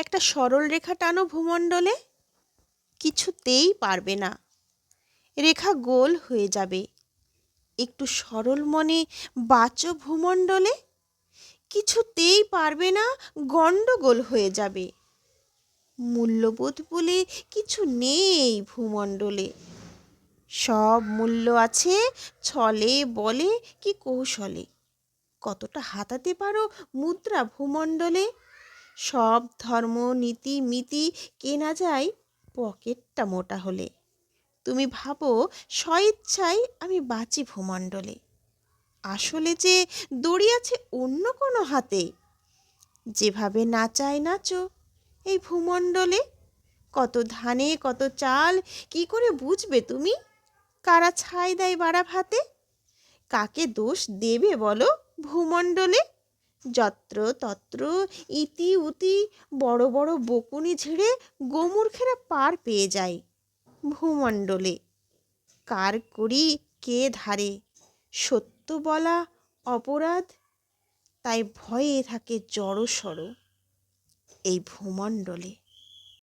একটা সরল রেখা টানো ভূমণ্ডলে, কিছুতেই পারবে না। রেখা গোল হয়ে যাবে। একটু সরল মনে বাঁচো ভূমণ্ডলে, কিছুতেই পারবে না, গণ্ডগোল হয়ে যাবে। মূল্যবোধ বলে কিছু নেই ভূমণ্ডলে। সব মূল্য আছে, ছলে বলে কি কৌশলে। কতটা হাতাতে পারো মুদ্রা ভূমণ্ডলে? সব ধর্ম, নীতি, মিতি কেনা যায় পকেটটা মোটা হলে। তুমি ভাবো, স্বইচ্ছায় আমি বাঁচি ভূমণ্ডলে। আসলে যে দড়ি আছে অন্য কোনো হাতে। যেভাবে নাচায় নাচো এই ভূমণ্ডলে। কত ধানে, কত চাল, কি করে বুঝবে তুমি? কারা ছাই দেয় বাড়া ভাতে কাকে দোষ দেবে বলো ভূমণ্ডলে? যত্র তত্র ইতি উতি বড় বড় বকুনি ঝেড়ে গোমূর্খেরা পার পেয়ে যায় ভূমণ্ডলে। কার করি কে ধারে? সত্য বলা অপরাধ, তাই ভয়ে থাকে জড়সড় এই ভূমণ্ডলে।